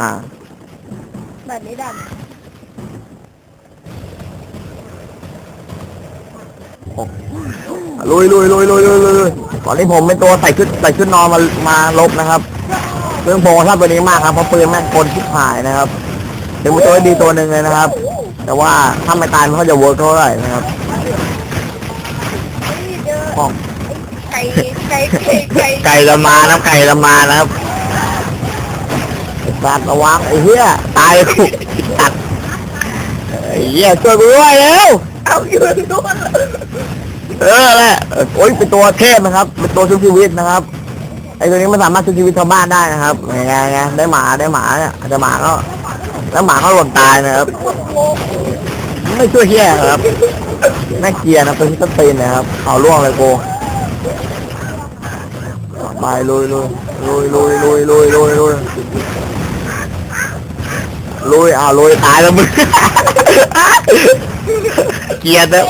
อ่าแบบนี้ดันลุยลุยลุยลุยลุยลุยลุยตอนนี้ผมเป็นตัวใส่ชุดใส่ชุดนอนมามาลบนะครับเรื่องผมชอบตัวนี้มากครับเพราะปืนแม่งกลชิบหายนะครับถึงเป็นตัวที่ดีตัวหนึ่งเลยนะครับ แต่ว่าถ้าไม่ตายมันก็จะเวิร์กเท่าไหร่นะครับเฮ้ยเจอป้องไก่ไก่ไก่ไก่ไก่ละมานะไก่ละมานะครับไอ้ สัตว์ระวังไอ้เหี้ยตายกูตัดไอ้เหี้ยช่วยกูด้วยเร็วเอาอยู่ด้วยเออแหละโอ้ยเป็นตัวเทพนะครับเป็นตัวชุบชีวิตนะครับไอ้ตัวนี้มันสามารถชุบชีวิตชาวบ้านได้นะครับไงไงได้หมาได้หมาเนี่ยอาจจะหมาก็แล้วหมาก็หล่นตายนะครับ ไม่ช่วยเฮียครับน่าเกียดนะเป็นที่ต้นตีนนะครับเอาล่วงเลยกูไปลุยลุยลุยลุยลุยลุยลุยลุย ลุยเอาลุยตายแล้วมึง เกลียดนะ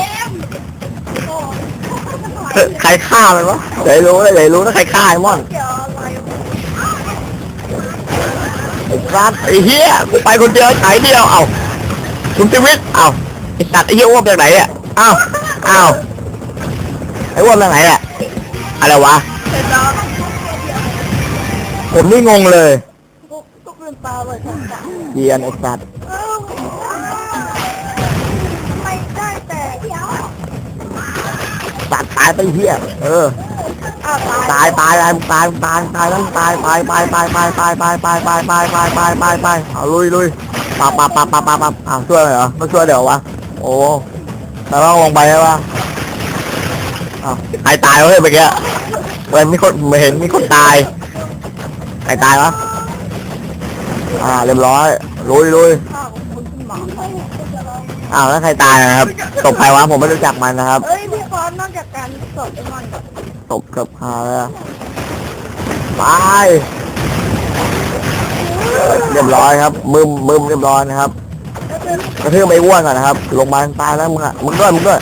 ใครฆ่ามันวะไหนรู้ไหนรู้นะใครฆ่าไอ้มอนเดี๋ยวอะไรไอ้สัตว์ไอ้เหี้ยกูไปคนเดียวไอ้เดียวเอ้าคุณชีวิตเอ้าไอ้สัตว์ไอ้เหี้ยอ้วกจากไหนอะเอ้าเอ้าไอ้อ้วกจากไหนอะอะไรวะผมนี่งงเลย ทุกทุกลืมตาเลยทั้งสามเกียนไอสัตว์เอ้าไม่ได้แต่เดี๋ยวสัตว์ตายไปเหี้ยเออ อ้าวตายตายตายตายตายตายแล้วตายไปไปไปไปไปไปไปไปไปไปไปไปไปเอาลุยลุยปับปับปับปับปับปับอ้าวช่วยเหรอไม่ช่วยเดี๋ยววะโอ้แต่ต้องลงไปใช่ปะอ้าวใครตายเฮ้ยเมื่อกี้เมื่อมีคนเห็นมีคนตายใครตายวะ อ่า เรียบร้อย ลุยลุยอ้าวคุณหมออ้าวแล้วใครตายนะครับตบใครวะผมไม่รู้จักมันนะครับ เอ้ยพี่ฟอนนอกจากการสดไอ้มันกับตบกับพาเลยอะไปเรียบร้อยครับ มึมมึมเรียบร้อยนะครับกระทืบไปอ้วนก่อนนะครับ ลงมาตายแล้วมึงอะมึงด้วยมึงด้วย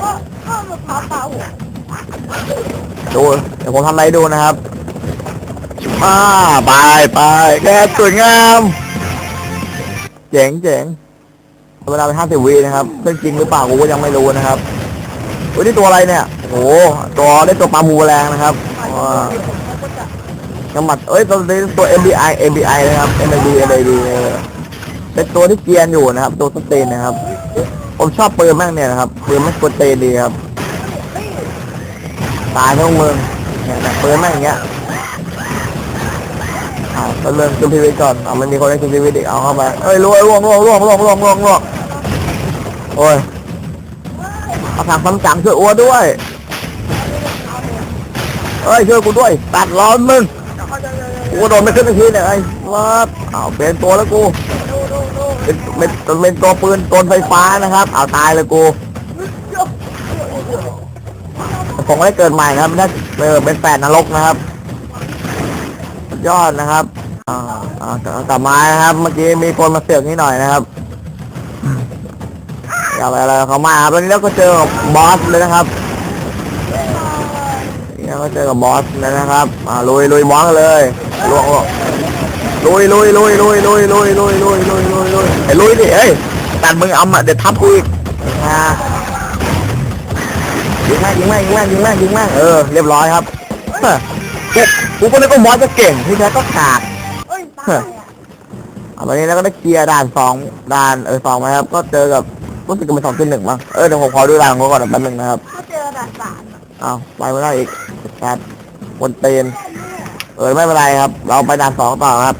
ก็ก็มะพร้าวเปล่าหัวดูเดี๋ยวผมทำอะไรให้ดูนะครับ มาไปไปแกสวยงามเจ๋งเจ๋งเวลาไปห้าสิบวินะครับเรื่องจริงหรือเปล่ากูก็ยังไม่รู้นะครับเฮ้ยนี่ตัวอะไรเนี่ยโอ้ตัวได้ตัวปลาหมูแรงนะครับว้าก็จะกำมัดเอ้ยตัวนี้ตัว MBI MBI นะครับ MBI MBI เออเป็นตัวที่เกียนอยู่นะครับ ตัวสเตนนะครับ ผมชอบปืนแม่งเนี่ยนะครับปืนแม่งสเตนดีครับตายทั้งเมืองเนี่ยปืนแม่งอย่างเงี้ย อาเริ่มชุบชีวิตก่อนเอามันมีคนได้ชุบชีวิตอีกเอาเข้าไปเอ้ยล่วงล่วงล่วงล่วงล่วงล่วงล่วงล่วงโอ้ยเอาถังซ้ำจังช่วยอ้วด้วยเอ้ยช่วยกูด้วยตัดร้อนมึงกูโดนไม่ขึ้นทีเนี่ยไอ้วัดอ้าเป็นตัวแล้วกูเป็นเป็นเป็นตัวปืนกลไฟฟ้านะครับ เอาตายเลยกูผมไม่ได้เกิดใหม่นะครับถ้เออเป็นแฝดนรกนะครับ ยอดนะครับอ่าอ่ากลับมานะครับ เมื่อกี้มีคนมาเสือกนิดหน่อยนะครับอยาไปอะไรเขามาครับวันนี้เราก็เจอกับบอสเลยนะครับนี่เราก็เจอกับบอสเลยนะครับอ่าลุยลุยมองเลยลวงลวงลุยลุยลุยลุยลุยลุยลุยลุยลุยลุยลุยไอ้ลุยดิเอ้ยตัดมึงเอามาเดี๋ยวทับกูอีกอ่ายิงแม่งยิงแม่งยิงแม่งยิงแม่งยิงแม่งเออเรียบร้อยครับ กูกูก็นึกว่าบอสจะเก่งที่แท้ก็ขาด เอ้ยตายอะเอาวันนี้เราก็ได้เคลียร์ด่านสองด่านเออสองมาครับ ก็เจอกับรู้สึกจะเป็นสองจุดหนึ่งมั้งเออเดี๋ยวผมขอดูด่านของเขาก่อนแป๊บนึงนะครับถ้าเจอด่านสามเอาไปไม่ได้อีกแคทบนเตน เออไม่เป็นไรครับ เราไปด่านสองต่อครับ